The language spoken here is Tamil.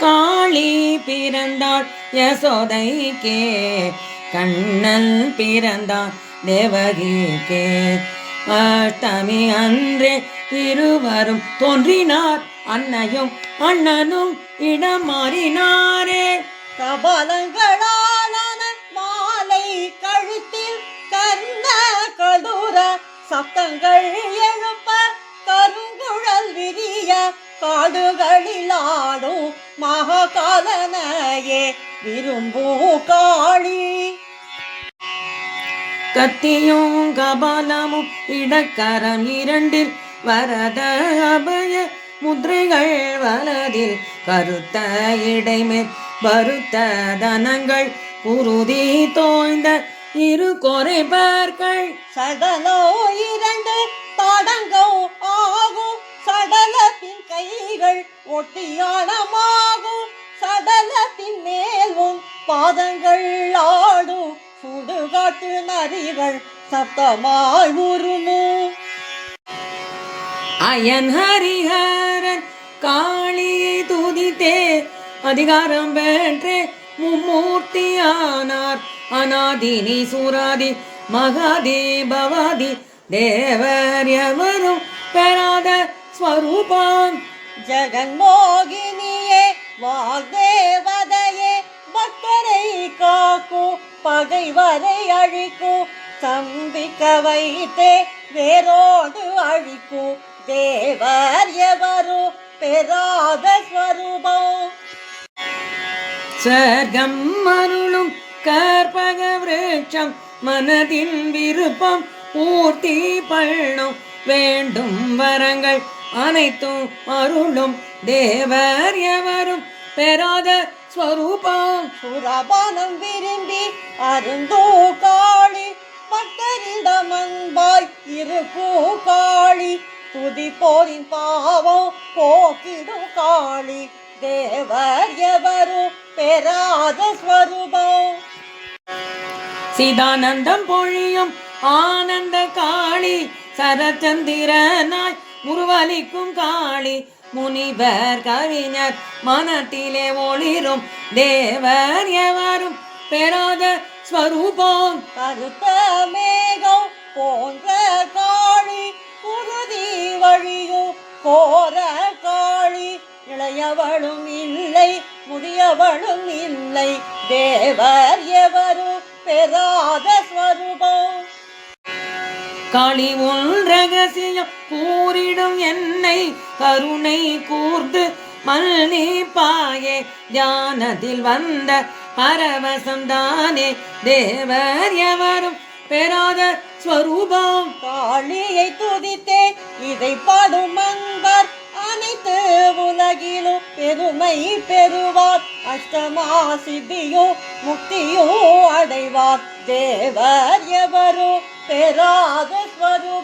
காளி பிறந்தாள் யசோதைக்கே கண்ணன் பிறந்தான் தேவகிக்கே. அஷ்டமி அன்றே இருவரும் தோன்றினார் அன்னையும் அண்ணனும் இடம் மாறினாரே கபாலங்களாலான மாலை கழுத்தில் கர்ண கடுர சத்தங்கள் எழுப்ப கருங்குழல் விரிய காடுகளில் ஆடும் மகாகாலனையே விரும்பும் காளி. கத்தியும் கபாலமும் இடக்கரம் இரண்டில் வரத அபய முதிரைகள் வலதில் கருத்த இடைமேல் வருத்த தனங்கள் உறுதி தோய்ந்த இரு குறைபார்கள் சடலோ இரண்டு தடங்கோ ஆகும். சடலத்தின் கைகள் ஒட்டியானமா ஒட்டியானமாகும் சடலத்தின் மேலும் பாதங்கள் ஆடும் சுடுகாட்டு நரிகள் சத்தமாய் உருமும் அயன் ஹரிஹரன் காளியை துதித்தே அதிகாரம் வென்றே மும்மூர்த்தியானார். அநாதினி சூராதி மகாதி பவாதி தேவர் எவரும் பெறாத ஸ்வரூபம். ஜெகன்மோகினியே வாக்தேவதையே பக்தரை காக்கும் பகைவரை அழிக்கும் சம்பிக்க வைத்தே வேரோடு அழிக்கும். தேவர் எவரோ பெறாத ஸ்வரூபம். சர்க்கம் அருளும் கற்பக விருட்சம் மனதின் விருப்பம் பூர்த்தி பண்ணும். வேண்டும் வரங்கள் அனைத்தும் அருளும். தேவர் எவரும் பெறாத ஸ்வரூபம். சுரபானம் விரும்பி அருந்தோ காளி பக்தரிடம் அன்பாய் இருக்கோ காளி துதிப்போரின் பாவம் போக்கிடும் காளி. தேவர் எவரும் பெறாத ஸ்வரூபம். சிதானந்தம் பொழியும் ஆனந்த காளி சரச்சந்திரனாய் முருவலிக்கும் காளி முனிவர் கவிஞர் மனத்திலே ஒளிரும். தேவர் எவரும் பெறாத ஸ்வரூபம்? கருத்த மேகம் போன்ற காளி குருதி வழியும் கோர காளி. இளையவளும் இல்லை முதியவளும் இல்லை. தேவர் எவரும் பெறாத ஸ்வரூபம்? களி உன் ரகசியம் கூறிடும் என்னை கருணை கூர்ந்து மல்னி பாயே. தியானத்தில் வந்த பரவசந்தானே தேவர் எவரும் பெறாத ஸ்வரூபம். காளியை துதித்தே இதை பாடும் அன்பர் அனைத்து உலகிலும் பெருமை பெறுவார். அஷ்டமா சித்தியோ முக்தியோ அடைவார். தேவர் எவரோ பெறாத இருப்பது